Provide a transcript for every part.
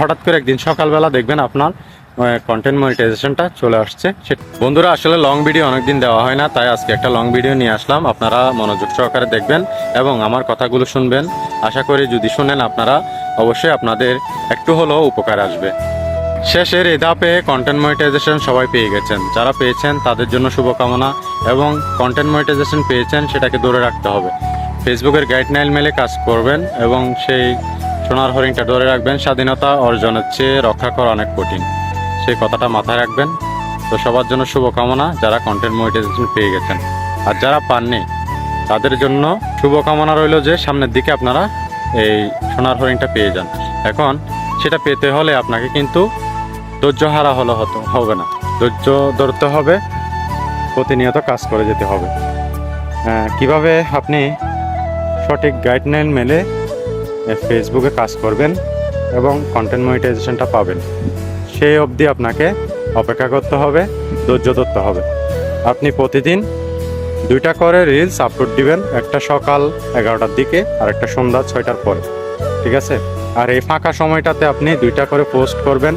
হঠাৎ করে একদিন সকালবেলা দেখবেন আপনার কন্টেন্ট মনিটাইজেশনটা চলে আসছে। বন্ধুরা, আসলে লং ভিডিও অনেকদিন দেওয়া হয় না, তাই আজকে একটা লং ভিডিও নিয়ে আসলাম। আপনারা মনোযোগ সহকারে দেখবেন এবং আমার কথাগুলো শুনবেন। আশা করি যদি শুনেন আপনারা, অবশ্যই আপনাদের একটু হলেও উপকার আসবে। শেষের এই ধাপে কন্টেন্ট মনিটাইজেশন সবাই পেয়ে গেছেন। যারা পেয়েছেন, তাদের জন্য শুভকামনা এবং কন্টেন্ট মনিটাইজেশন পেয়েছেন, সেটাকে ধরে রাখতে হবে। ফেসবুকের গাইডলাইন মেলে কাজ করবেন এবং সেই সোনার হরিণটা ধরে রাখবেন, স্বাধীনতা অর্জনের চেয়ে রক্ষা করা অনেক কঠিন। সেই কথাটা মাথায় রাখবেন। তো সবার জন্য শুভকামনা, যারা কন্টেন্ট মনিটাইজেশন পেয়ে গেছেন। আর যারা পাননি, তাদের জন্য শুভকামনা রইল যে সামনের দিকে আপনারা এই সোনার হরিণটা পেয়ে যান। এখন সেটা পেতে হলে আপনাকে কিন্তু ধৈর্য হারা হলে হতো, হবে না। ধৈর্য ধরতে হবে, প্রতিনিয়ত কাজ করে যেতে হবে। কীভাবে আপনি সঠিক গাইডলাইন মেলে ফেসবুকে কাজ করবেন এবং কন্টেন্ট মনিটাইজেশনটা পাবেন। সেই অবধি আপনাকে অপেক্ষা করতে হবে, ধৈর্য ধরতে হবে। আপনি প্রতিদিন দুইটা করে রিলস আপলোড দিবেন, একটা সকাল এগারোটার দিকে আর একটা সন্ধ্যা ছয়টার পরে, ঠিক আছে? আর এই ফাঁকা সময়টাতে আপনি দুইটা করে পোস্ট করবেন,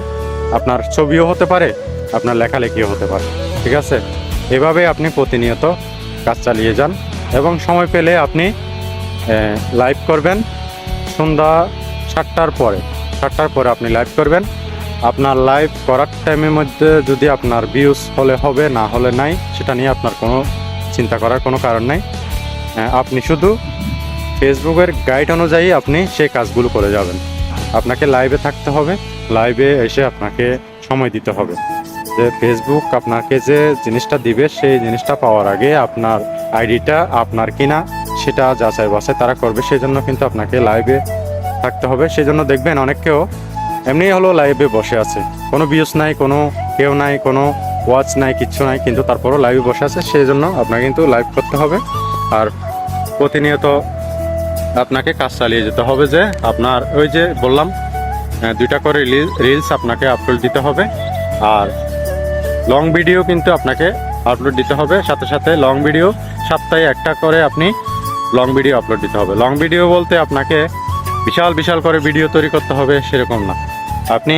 আপনার ছবিও হতে পারে, আপনার লেখালেখিও হতে পারে, ঠিক আছে? এভাবে আপনি প্রতিনিয়ত কাজ চালিয়ে যান এবং সময় পেলে আপনি লাইভ করবেন সন্ধ্যা সাতটার পরে সাতটার পরে আপনি লাইভ করবেন। আপনার লাইভ করার টাইমের মধ্যে যদি আপনার ভিউজ হলে হবে, না হলে নাই, সেটা নিয়ে আপনার কোনো চিন্তা করার কোনো কারণ নাই। আপনি শুধু ফেসবুকের গাইড অনুযায়ী আপনি সেই কাজগুলো করে যাবেন। আপনাকে লাইভে থাকতে হবে লাইভে এসে আপনাকে সময় দিতে হবে। যে ফেসবুক আপনাকে যে জিনিসটা দিবে, সেই জিনিসটা পাওয়ার আগে আপনার আইডিটা আপনার কিনা সেটা যাচাই বাছাই তারা করবে সেই জন্য কিন্তু আপনাকে লাইভে থাকতে হবে। সেই জন্য দেখবেন অনেককেও এমনি হলো লাইভে বসে আছে। কোনো ভিউজ নাই, কোনো কেউ নাই, কোনো ওয়াচ নাই, কিচ্ছু নাই, কিন্তু তারপরও লাইভে বসে আছে সেই জন্য আপনাকে কিন্তু লাইভ করতে হবে। আর প্রতিনিয়ত আপনাকে কাজ চালিয়ে যেতে হবে যে আপনার ওই যে বললাম দুইটা করে রিলস আপনাকে আপলোড দিতে হবে। আর লং ভিডিও কিন্তু আপনাকে আপলোড দিতে হবে। সাথে সাথে লং ভিডিও সপ্তাহে একটা করে আপনি লং ভিডিও আপলোড দিতে হবে। লং ভিডিও বলতে আপনাকে বিশাল বিশাল করে ভিডিও তৈরি করতে হবে সেরকম না। আপনি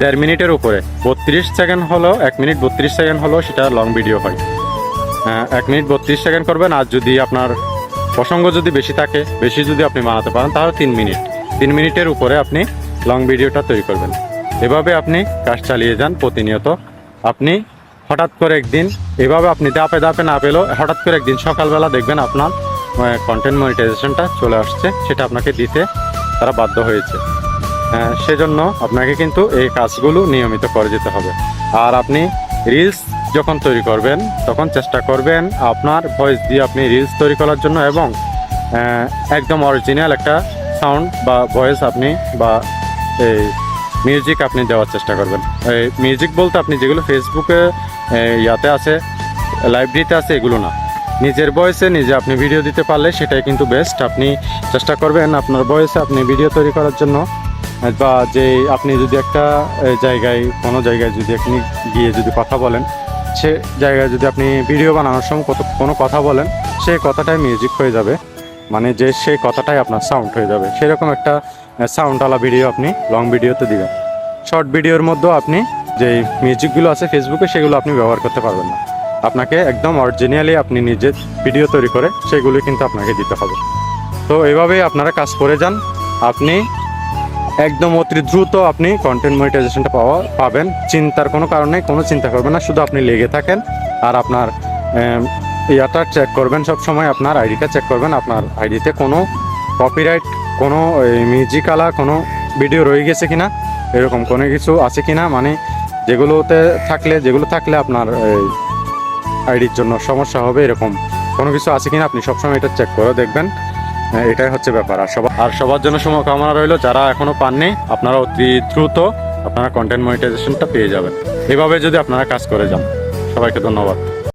দেড় মিনিটের উপরে বত্রিশ সেকেন্ড হলো এক মিনিট বত্রিশ সেকেন্ড হলো সেটা লং ভিডিও হয়। আহ, এক মিনিট বত্রিশ সেকেন্ড করবেন। আর যদি আপনার প্রসঙ্গ যদি বেশি থাকে বেশি যদি আপনি বানাতে পারেন তাহলে তিন মিনিট। তিন মিনিটের উপরে আপনি লং ভিডিওটা তৈরি করবেন। এভাবে আপনি কাজ চালিয়ে যান প্রতিনিয়ত। আপনি হঠাৎ করে একদিন এভাবে আপনি দাপে দাপে না পেলেও হঠাৎ করে একদিন সকালবেলা দেখবেন আপনার কন্টেন্ট মনিটাইজেশনটা চলে আসছে, সেটা আপনাকে দিতে তারা বাধ্য হয়েছে। সেজন্য আপনাকে কিন্তু এই কাজগুলো নিয়মিত করে যেতে হবে। আর আপনি রিলস যখন তৈরি করবেন, তখন চেষ্টা করবেন আপনার ভয়েস দিয়ে আপনি রিলস তৈরি করার জন্য এবং একদম অরিজিনাল একটা সাউন্ড বা ভয়েস আপনি বা এই মিউজিক আপনি দেওয়ার চেষ্টা করবেন। এই মিউজিক বলতে আপনি যেগুলো ফেসবুকে ইয়াতে আছে লাইব্রেরিতে আছে, এগুলো না। নিজের বয়সে নিজে আপনি ভিডিও দিতে পারলে সেটাই কিন্তু বেস্ট আপনি চেষ্টা করবেন আপনার বয়সে আপনি ভিডিও তৈরি করার জন্য। বা যে আপনি যদি একটা জায়গায়, কোনো জায়গায় যদি আপনি গিয়ে যদি কথা বলেন, সে জায়গায় যদি আপনি ভিডিও বানানোর সময় কত, কোনো কথা বলেন সেই কথাটাই মিউজিক হয়ে যাবে। মানে যে সেই কথাটাই আপনার সাউন্ড হয়ে যাবে। সেরকম একটা সাউন্ডওয়ালা ভিডিও আপনি লং ভিডিওতে দিবেন। শর্ট ভিডিওর মধ্যেও আপনি যে মিউজিকগুলো আছে ফেসবুকে সেগুলো আপনি ব্যবহার করতে পারবেন না। আপনাকে একদম অরিজিনালি আপনি নিজে ভিডিও তৈরি করে সেগুলো কিন্তু আপনাকে দিতে হবে। তো এভাবেই আপনারা কাজ করে যান। আপনি একদম অতি দ্রুত আপনি কন্টেন্ট মনিটাইজেশনটা পাওয়া, পাবেন। চিন্তার কোনো কারণ কোনো চিন্তা করবেন না। শুধু আপনি লেগে থাকেন আর আপনার ইয়াটা চেক করবেন সব সময়। আপনার আইডিটা চেক করবেন। আপনার আইডিতে কোনো কপিরাইট কোনো মিউজিকালা কোনো ভিডিও রয়ে গেছে কিনা, এরকম কোনো কিছু আছে কিনা? মানে যেগুলোতে থাকলে, যেগুলো থাকলে আপনার আইডির জন্য সমস্যা হবে এরকম কোনো কিছু আছে কিনা আপনি সবসময় এটা চেক করে দেখবেন। এটাই হচ্ছে ব্যাপার। আর সবার আর সবার জন্য শুভকামনা রইল, যারা এখনও পাননি আপনারা অতি দ্রুত আপনারা কন্টেন্ট মনিটাইজেশনটা পেয়ে যাবেন। এভাবে যদি আপনারা কাজ করে যান, সবাইকে ধন্যবাদ।